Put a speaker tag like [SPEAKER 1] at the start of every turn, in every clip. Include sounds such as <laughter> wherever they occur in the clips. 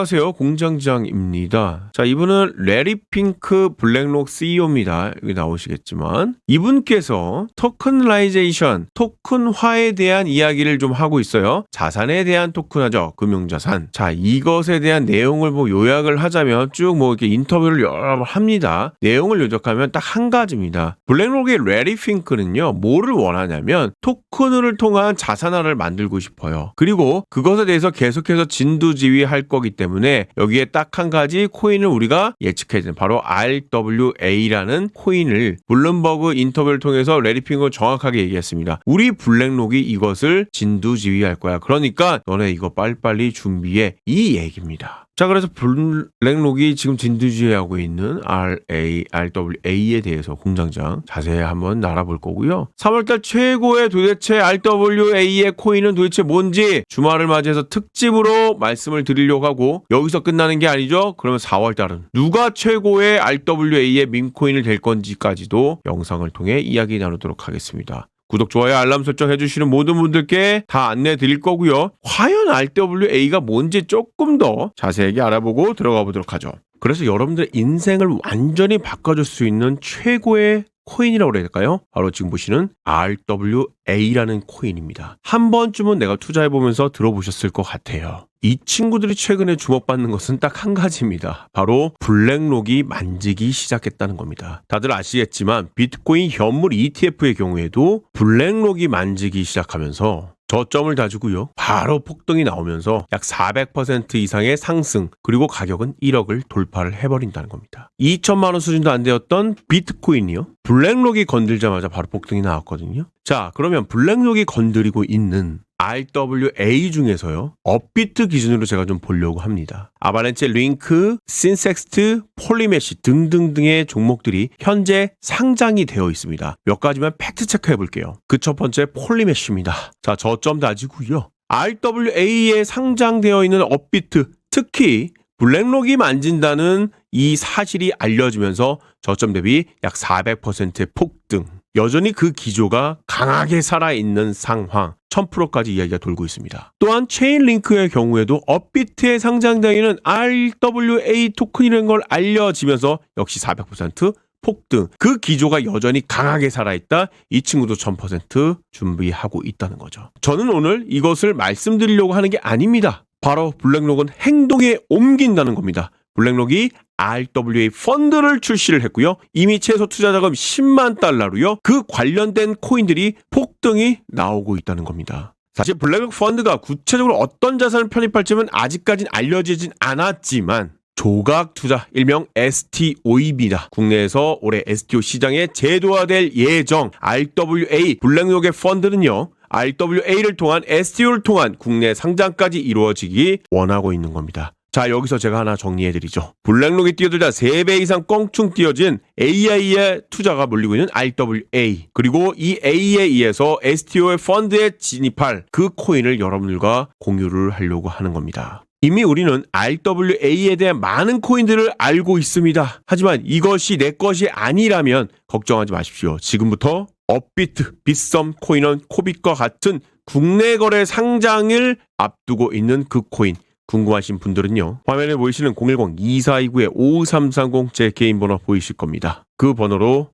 [SPEAKER 1] 안녕하세요. 공장장입니다. 자, 이분은 레리핑크 블랙록 CEO입니다. 여기 나오시겠지만 이분께서 토큰라이제이션, 토큰화에 대한 이야기를 좀 하고 있어요. 자산에 대한 토큰화죠. 금융자산. 자, 이것에 대한 내용을 뭐 요약을 하자면 쭉 뭐 이렇게 인터뷰를 여러 번 합니다. 내용을 요약하면 딱 한 가지입니다. 블랙록의 레리핑크는요, 뭐를 원하냐면 토큰을 통한 자산화를 만들고 싶어요. 그리고 그것에 대해서 계속해서 진두지휘할 거기 때문에 여기에 딱 한 가지 코인을 우리가 예측해야 되는 바로 RWA라는 코인을 블룸버그 인터뷰를 통해서 레리핑크 정확하게 얘기했습니다. 우리 블랙록이 이것을 진두지휘할 거야. 그러니까 너네 이거 빨리빨리 준비해. 이 얘기입니다. 자, 그래서 블랙록이 지금 진두지휘 하고 있는 RA, RWA에 대해서 공장장 자세히 한번 알아볼 거고요. 3월달 최고의 도대체 RWA의 코인은 도대체 뭔지 주말을 맞이해서 특집으로 말씀을 드리려고 하고 여기서 끝나는 게 아니죠. 그러면 4월달은 누가 최고의 RWA의 밈코인을 될 건지까지도 영상을 통해 이야기 나누도록 하겠습니다. 구독, 좋아요, 알람 설정 해주시는 모든 분들께 다 안내 드릴 거고요. 과연 RWA가 뭔지 조금 더 자세하게 알아보고 들어가 보도록 하죠. 그래서 여러분들의 인생을 완전히 바꿔줄 수 있는 최고의 코인이라고 해야 될까요? 바로 지금 보시는 RWA라는 코인입니다. 한 번쯤은 내가 투자해보면서 들어보셨을 것 같아요. 이 친구들이 최근에 주목받는 것은 딱 한 가지입니다. 바로 블랙록이 만지기 시작했다는 겁니다. 다들 아시겠지만 비트코인 현물 ETF의 경우에도 블랙록이 만지기 시작하면서 저점을 다지고요. 바로 폭등이 나오면서 약 400% 이상의 상승, 그리고 가격은 1억을 돌파를 해버린다는 겁니다. 2천만 원 수준도 안 되었던 비트코인이요. 블랙록이 건들자마자 바로 폭등이 나왔거든요. 자, 그러면 블랙록이 건드리고 있는 RWA 중에서요. 업비트 기준으로 제가 좀 보려고 합니다. 아바렌체 링크, 신섹스트, 폴리메시 등등등의 종목들이 현재 상장이 되어 있습니다. 몇 가지만 팩트 체크해 볼게요. 그 첫 번째 폴리메시입니다. 자, 저점 다지고요. RWA에 상장되어 있는 업비트, 특히 블랙록이 만진다는 이 사실이 알려지면서 저점 대비 약 400%의 폭등. 여전히 그 기조가 강하게 살아있는 상황. 1000%까지 이야기가 돌고 있습니다. 또한 체인링크의 경우에도 업비트에 상장되어 있는 RWA 토큰이라는 걸 알려지면서 역시 400% 폭등. 그 기조가 여전히 강하게 살아있다. 이 친구도 1000% 준비하고 있다는 거죠. 저는 오늘 이것을 말씀드리려고 하는 게 아닙니다. 바로 블랙록은 행동에 옮긴다는 겁니다. 블랙록이 RWA 펀드를 출시를 했고요. 이미 최소 투자 자금 10만 달러로요. 그 관련된 코인들이 폭등이 나오고 있다는 겁니다. 사실 블랙록 펀드가 구체적으로 어떤 자산을 편입할지는 아직까진 알려지진 않았지만 조각 투자 일명 STO입니다. 국내에서 올해 STO 시장에 제도화될 예정 RWA 블랙록의 펀드는요. RWA를 통한 STO를 통한 국내 상장까지 이루어지기 원하고 있는 겁니다. 자, 여기서 제가 하나 정리해드리죠. 블랙록이 뛰어들자 3배 이상 껑충 뛰어진 AI의 투자가 몰리고 있는 RWA. 그리고 이 A에 의해서 STO의 펀드에 진입할 그 코인을 여러분들과 공유를 하려고 하는 겁니다. 이미 우리는 RWA에 대한 많은 코인들을 알고 있습니다. 하지만 이것이 내 것이 아니라면 걱정하지 마십시오. 지금부터 업비트, 빗썸, 코인원, 코빗과 같은 국내 거래 상장을 앞두고 있는 그 코인. 궁금하신 분들은요. 화면에 보이시는 010-2429-5330 제 개인 번호 보이실 겁니다. 그 번호로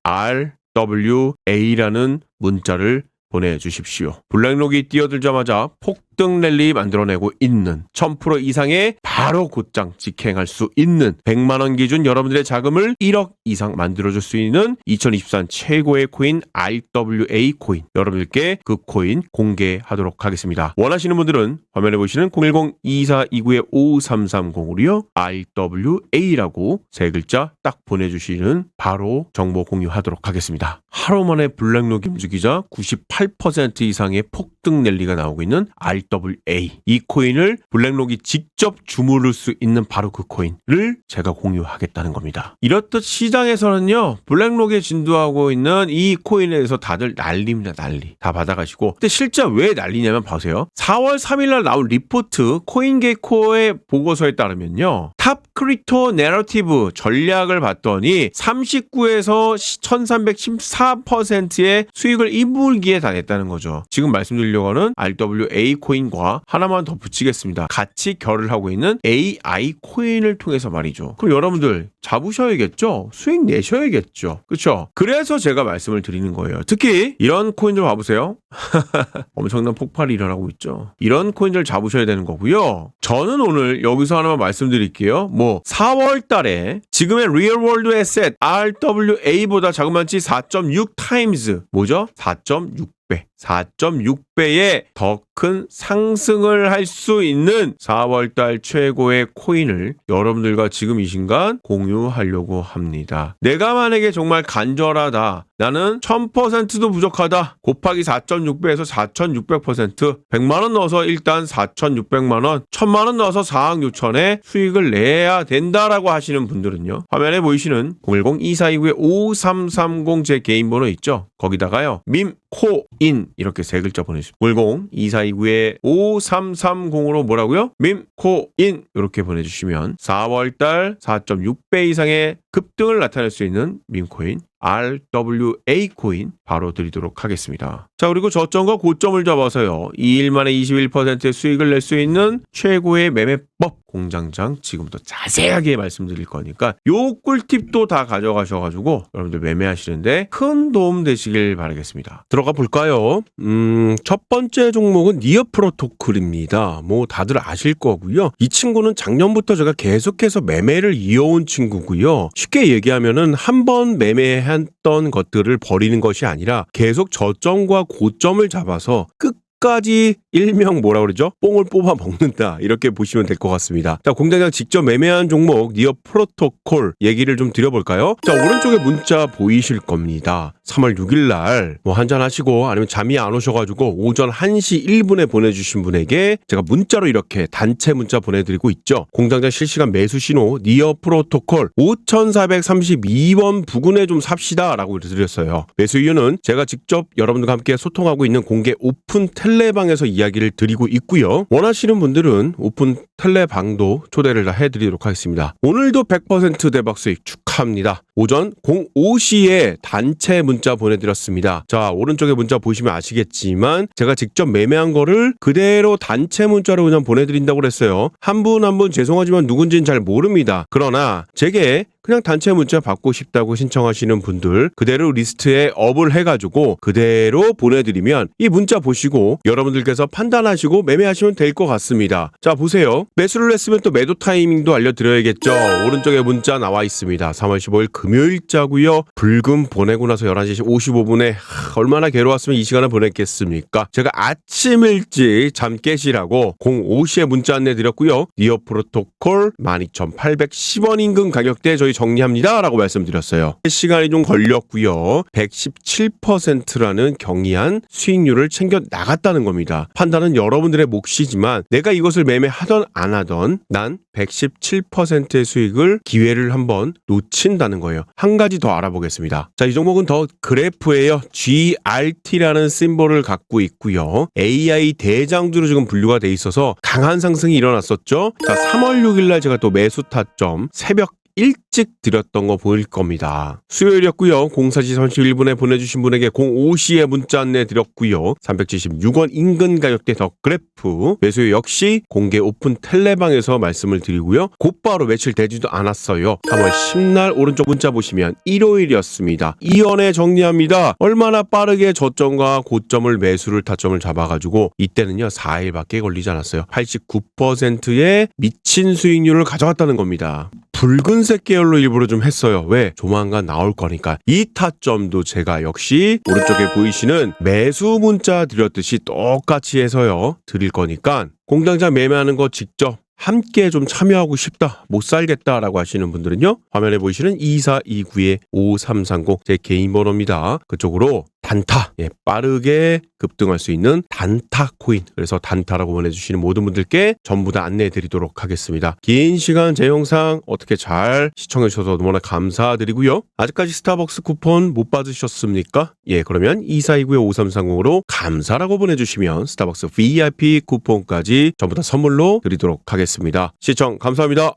[SPEAKER 1] RWA라는 문자를 보내주십시오. 블랙록이 뛰어들자마자 폭 등 랠리 만들어내고 있는 1000% 이상의 바로 곧장 직행할 수 있는 100만 원 기준 여러분들의 자금을 1억 이상 만들어줄 수 있는 2023 최고의 코인 RWA 코인 여러분들께 그 코인 공개하도록 하겠습니다. 원하시는 분들은 화면에 보시는 010-2429-5330으로요. RWA라고 세 글자 딱 보내주시는 바로 정보 공유하도록 하겠습니다. 하루 만에 블랙록이 움직이자 98% 이상의 폭등 랠리가 나오고 있는 RWA. 이 코인을 블랙록이 직접 주무를 수 있는 바로 그 코인을 제가 공유하겠다는 겁니다. 이렇듯 시장에서는요, 블랙록에 진두하고 있는 이 코인에 대해서 다들 난리입니다, 난리. 다 받아가시고. 근데 실제 왜 난리냐면 보세요. 4월 3일날 나온 리포트 코인게이코의 보고서에 따르면요. 탑 크리토 내러티브 전략을 봤더니 39에서 1314%의 수익을 이불기에 다 냈다는 거죠. 지금 말씀드리려고 하는 RWA 코인 코인과 하나만 더 붙이겠습니다. 같이 결을 하고 있는 AI 코인을 통해서 말이죠. 그럼 여러분들 잡으셔야겠죠? 수익 내셔야겠죠? 그렇죠? 그래서 제가 말씀을 드리는 거예요. 특히 이런 코인들 봐보세요. <laughs> 엄청난 폭발이 일어나고 있죠. 이런 코인들 잡으셔야 되는 거고요. 저는 오늘 여기서 하나만 말씀드릴게요. 뭐 4월 달에 지금의 리얼 월드 에셋 RWA보다 자그마치 4.6 타임즈 뭐죠? 4.6배. 4.6배의 더 큰 상승을 할 수 있는 4월달 최고의 코인을 여러분들과 지금 이 순간 공유 하려고 합니다. 내가 만약에 정말 간절하다. 나는 1000%도 부족하다. 곱하기 4.6배에서 4,600%. 100만원 넣어서 일단 4,600만원. 1000만원 넣어서 4억 6천에 수익을 내야 된다라고 하시는 분들은요. 화면에 보이시는 010-2429-5330 제 개인 번호 있죠? 거기다가요. 밈, 코, 인 이렇게 세 글자 보내주십시오. 010-2429-5330으로 뭐라고요? 밈, 코, 인 이렇게 보내주시면 4월달 4.6배 이상의 급등을 나타낼 수 있는 밈코인 RWA 코인 바로 드리도록 하겠습니다. 자, 그리고 저점과 고점을 잡아서요. 2일 만에 21%의 수익을 낼 수 있는 최고의 매매법 공장장 지금부터 자세하게 말씀드릴 거니까 요 꿀팁도 다 가져가셔가지고 여러분들 매매하시는데 큰 도움 되시길 바라겠습니다.
[SPEAKER 2] 들어가 볼까요? 음, 첫 번째 종목은 니어 프로토콜입니다. 뭐 다들 아실 거고요. 이 친구는 작년부터 제가 계속해서 매매를 이어온 친구고요. 쉽게 얘기하면은 한 번 매매했던 것들을 버리는 것이 아니라 계속 저점과 고점을 잡아서 끝 까지 일명 뭐라 그러죠? 뽕을 뽑아 먹는다 이렇게 보시면 될 것 같습니다. 자 공장장 직접 매매한 종목 니어 프로토콜 얘기를 좀 드려볼까요? 자 오른쪽에 문자 보이실 겁니다. 3월 6일 날 뭐 한잔 하시고 아니면 잠이 안 오셔가지고 오전 1시 1분에 보내주신 분에게 제가 문자로 이렇게 단체 문자 보내드리고 있죠. 공장장 실시간 매수 신호 니어 프로토콜 5432번 부근에 좀 삽시다라고 드렸어요. 매수 이유는 제가 직접 여러분들과 함께 소통하고 있는 공개 오픈 텔레방에서 이야기 를 드리고 있고요. 원하시는 분들은 오픈 텔레방도 초대를 다 해드리도록 하겠습니다. 오늘도 100% 대박 수익 축하합니다. 오전 05시에 단체 문자 보내드렸습니다. 자, 오른쪽에 문자 보시면 아시겠지만 제가 직접 매매한 거를 그대로 단체 문자로 그냥 보내드린다고 그랬어요. 한 분 한분 죄송하지만 누군지는 잘 모릅니다. 그러나 제게 그냥 단체 문자 받고 싶다고 신청하시는 분들 그대로 리스트에 업을 해가지고 그대로 보내드리면 이 문자 보시고 여러분들께서 판단하시고 매매하시면 될 것 같습니다. 자 보세요. 매수를 했으면 또 매도 타이밍도 알려드려야겠죠. 오른쪽에 문자 나와 있습니다. 3월 15일 금요일자고요. 불금 보내고 나서 11시 55분에 얼마나 괴로웠으면 이 시간을 보냈겠습니까? 제가 아침 일찍 잠 깨시라고 05시에 문자 안내 드렸고요. 니어 프로토콜 12,810원 인근 가격대 저희 정리합니다 라고 말씀드렸어요. 시간이 좀 걸렸고요. 117%라는 경이한 수익률을 챙겨 나갔다는 겁니다. 판단은 여러분들의 몫이지만 내가 이것을 매매하던 안 하던 난 117%의 수익을 기회를 한번 놓친다는 거예요. 한 가지 더 알아보겠습니다. 자, 이 종목은 더 그래프예요. GRT라는 심볼을 갖고 있고요. AI 대장주로 지금 분류가 돼 있어서 강한 상승이 일어났었죠. 자, 3월 6일 날 제가 또 매수 타점 새벽 일찍 드렸던 거 보일 겁니다. 수요일이었고요. 04시 31분에 보내주신 분에게 05시에 문자 안내 드렸고요. 376원 인근 가격대 더 그래프 매수 역시 공개 오픈 텔레방에서 말씀을 드리고요. 곧바로 며칠 되지도 않았어요. 3월 10날 오른쪽 문자 보시면 일요일이었습니다. 이연에 정리합니다. 얼마나 빠르게 저점과 고점을 매수를 타점을 잡아가지고 이때는요 4일밖에 걸리지 않았어요. 89%의 미친 수익률을 가져갔다는 겁니다. 붉은색 계열로 일부러 좀 했어요. 왜? 조만간 나올 거니까. 이 타점도 제가 역시 오른쪽에 보이시는 매수 문자 드렸듯이 똑같이 해서요. 드릴 거니까 공장장 매매하는 거 직접 함께 좀 참여하고 싶다, 못 살겠다라고 하시는 분들은요, 화면에 보이시는 2429의 5330, 제 개인 번호입니다. 그쪽으로 단타, 예, 빠르게 급등할 수 있는 단타 코인. 그래서 단타라고 보내주시는 모든 분들께 전부 다 안내해 드리도록 하겠습니다. 긴 시간 제 영상 어떻게 잘 시청해 주셔서 너무나 감사드리고요. 아직까지 스타벅스 쿠폰 못 받으셨습니까? 예, 그러면 2429의 5330으로 감사라고 보내주시면 스타벅스 VIP 쿠폰까지 전부 다 선물로 드리도록 하겠습니다. 시청 감사합니다.